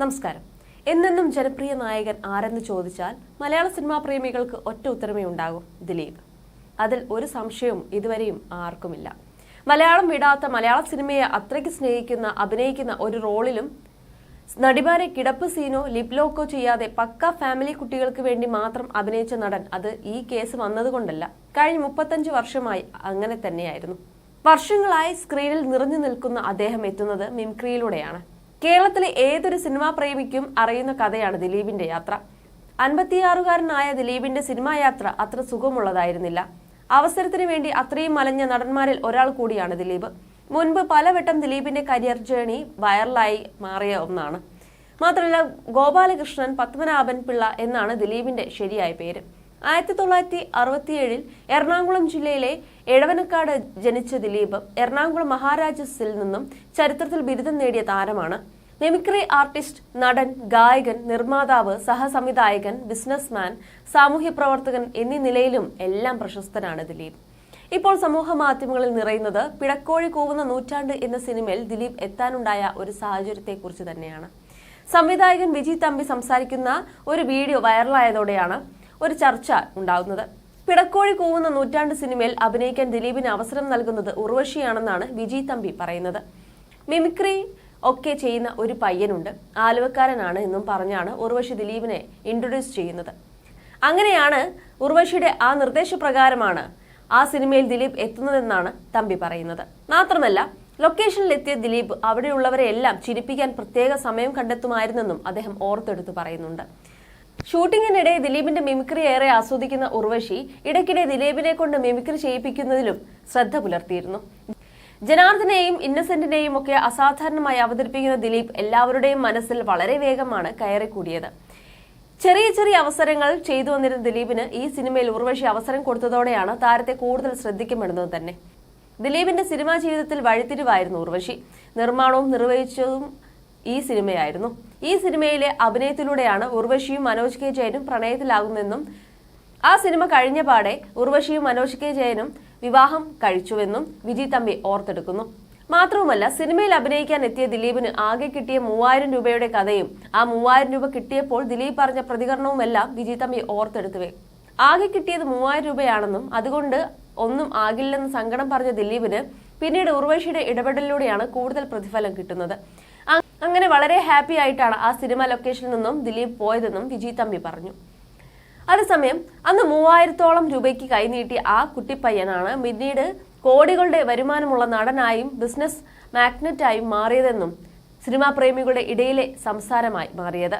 നമസ്കാരം. എന്നെന്നും ജനപ്രിയ നായകൻ ആരെന്ന് ചോദിച്ചാൽ മലയാള സിനിമാ പ്രേമികൾക്ക് ഒറ്റ ഉത്തരമേ ഉണ്ടാകും ദിലീപ്. അതിൽ ഒരു സംശയവും ഇതുവരെയും ആർക്കുമില്ല. മലയാളം വിടാത്ത മലയാള സിനിമയെ അത്രയ്ക്ക് സ്നേഹിക്കുന്ന അഭിനയിക്കുന്ന ഒരു റോളിലും നടിമാരെ കിടപ്പ് സീനോ ലിപ്ലോക്കോ ചെയ്യാതെ പക്ക ഫാമിലി കുട്ടികൾക്ക് വേണ്ടി മാത്രം അഭിനയിച്ച നടൻ അത് ഈ കേസ് വന്നതുകൊണ്ടല്ല. കഴിഞ്ഞ മുപ്പത്തഞ്ച് വർഷമായി അങ്ങനെ തന്നെയായിരുന്നു. വർഷങ്ങളായി സ്ക്രീനിൽ നിറഞ്ഞു നിൽക്കുന്ന അദ്ദേഹം എത്തുന്നത് മിംക്രിയിലൂടെയാണ് കേരളത്തിലെ ഏതൊരു സിനിമാ പ്രേമിക്കും അറിയുന്ന കഥയാണ് ദിലീപിന്റെ യാത്ര. അൻപത്തിയാറുകാരനായ ദിലീപിന്റെ സിനിമാ യാത്ര അത്ര സുഖമുള്ളതായിരുന്നില്ല. അവസരത്തിന് വേണ്ടി അത്രയും മലഞ്ഞ നടന്മാരിൽ ഒരാൾ കൂടിയാണ് ദിലീപ്. മുൻപ് പലവട്ടം ദിലീപിന്റെ കരിയർ ജേണി വൈറലായി മാറിയ ഒന്നാണ്. മാത്രമല്ല ഗോപാലകൃഷ്ണൻ പത്മനാഭൻ പിള്ള എന്നാണ് ദിലീപിന്റെ ശരിയായ പേര്. ആയിരത്തി തൊള്ളായിരത്തി അറുപത്തിയേഴിൽ എറണാകുളം ജില്ലയിലെ എഴവനക്കാട് ജനിച്ച ദിലീപ് എറണാകുളം മഹാരാജസിൽ നിന്നും ചരിത്രത്തിൽ ബിരുദം നേടിയ താരമാണ്. മിമിക്രി ആർട്ടിസ്റ്റ് നടൻ ഗായകൻ നിർമ്മാതാവ് സഹസംവിധായകൻ ബിസിനസ്മാൻ സാമൂഹ്യ പ്രവർത്തകൻ എന്നീ നിലയിലും എല്ലാം പ്രശസ്തനാണ് ദിലീപ്. ഇപ്പോൾ സമൂഹ മാധ്യമങ്ങളിൽ നിറയുന്നത് പിടക്കോഴി കൂവുന്ന നൂറ്റാണ്ട് എന്ന സിനിമയിൽ ദിലീപ് എത്താനുണ്ടായ ഒരു സാഹചര്യത്തെക്കുറിച്ച് തന്നെയാണ്. സംവിധായകൻ വിജി തമ്പി സംസാരിക്കുന്ന ഒരു വീഡിയോ വൈറലായതോടെയാണ് ഒരു ചർച്ച ഉണ്ടാകുന്നത്. പിടക്കോഴി കൂവുന്ന നൂറ്റാണ്ട് സിനിമയിൽ അഭിനയിക്കാൻ ദിലീപിന് അവസരം നൽകുന്നത് ഉർവശിയാണെന്നാണ് വിജി തമ്പി പറയുന്നത്. മിമിക്രി ഒക്കെ ചെയ്യുന്ന ഒരു പയ്യനുണ്ട്. ആലുവക്കാരനാണ് എന്നും പറഞ്ഞാണ് ഉർവശി ദിലീപിനെ ഇൻട്രൊഡ്യൂസ് ചെയ്യുന്നത്. അങ്ങനെയാണ് ഉർവശിയുടെ ആ നിർദ്ദേശപ്രകാരമാണ് ആ സിനിമയിൽ ദിലീപ് എത്തുന്നതെന്നാണ് തമ്പി പറയുന്നത്. മാത്രമല്ല ലൊക്കേഷനിലെത്തിയ ദിലീപ് അവിടെയുള്ളവരെ എല്ലാം ചിരിപ്പിക്കാൻ പ്രത്യേക സമയം കണ്ടെത്തുമായിരുന്നെന്നും അദ്ദേഹം ഓർത്തെടുത്ത് പറയുന്നുണ്ട്. ഷൂട്ടിങ്ങിനിടെ ദിലീപിന്റെ മിമിക്രി ഏറെ ആസ്വദിക്കുന്ന ഉർവശി ഇടയ്ക്കിടെ ദിലീപിനെ കൊണ്ട് മിമിക്രി ചെയ്യിപ്പിക്കുന്നതിലും ശ്രദ്ധ പുലർത്തിയിരുന്നു. ജനാർദ്ദനെയും ഇന്നസെന്റിനെയും ഒക്കെ അസാധാരണമായി അവതരിപ്പിക്കുന്ന ദിലീപ് എല്ലാവരുടെയും മനസ്സിൽ വളരെ വേഗമാണ് കയറിക്കൂടിയത്. ചെറിയ ചെറിയ അവസരങ്ങൾ ചെയ്തു വന്നിരുന്ന ദിലീപിന് ഈ സിനിമയിൽ ഉർവശി അവസരം കൊടുത്തതോടെയാണ് താരത്തെ കൂടുതൽ ശ്രദ്ധിക്കപ്പെടുന്നത് തന്നെ. ദിലീപിന്റെ സിനിമാ ജീവിതത്തിൽ വഴിത്തിരിവായിരുന്നു ഉർവശി. നിർമ്മാണവും നിർവഹിച്ചതും ഈ സിനിമയായിരുന്നു. ഈ സിനിമയിലെ അഭിനയത്തിലൂടെയാണ് ഉർവശിയും മനോജ് കെ ജയനും പ്രണയത്തിലാകുന്നതെന്നും ആ സിനിമ കഴിഞ്ഞ പാടെ ഉർവശിയും മനോജ് കെ ജയനും വിവാഹം കഴിച്ചുവെന്നും വിജി തമ്പി ഓർത്തെടുക്കുന്നു. മാത്രവുമല്ല സിനിമയിൽ അഭിനയിക്കാൻ എത്തിയ ദിലീപിന് ആകെ കിട്ടിയ മൂവായിരം രൂപയുടെ കഥയും ആ മൂവായിരം രൂപ കിട്ടിയപ്പോൾ ദിലീപ് പറഞ്ഞ പ്രതികരണവുമെല്ലാം വിജി തമ്പി ഓർത്തെടുത്തുവേ. ആകെ കിട്ടിയത് മൂവായിരം രൂപയാണെന്നും അതുകൊണ്ട് ഒന്നും ആകില്ലെന്ന് സങ്കടം പറഞ്ഞ ദിലീപിന് പിന്നീട് ഉർവശിയുടെ ഇടപെടലിലൂടെയാണ് കൂടുതൽ പ്രതിഫലം കിട്ടുന്നത്. അങ്ങനെ വളരെ ഹാപ്പി ആയിട്ടാണ് ആ സിനിമ ലൊക്കേഷനിൽ നിന്നും ദിലീപ് പോയതെന്നും വിജി തമ്പി പറഞ്ഞു. അതേസമയം അന്ന് മൂവായിരത്തോളം രൂപയ്ക്ക് കൈനീട്ടി ആ കുട്ടിപ്പയ്യനാണ് പിന്നീട് കോടികളുടെ വരുമാനമുള്ള നടനായും ബിസിനസ് മാഗ്നറ്റായും മാറിയതെന്നും സിനിമാ പ്രേമികളുടെ ഇടയിലെ സംസാരമായി മാറിയത്.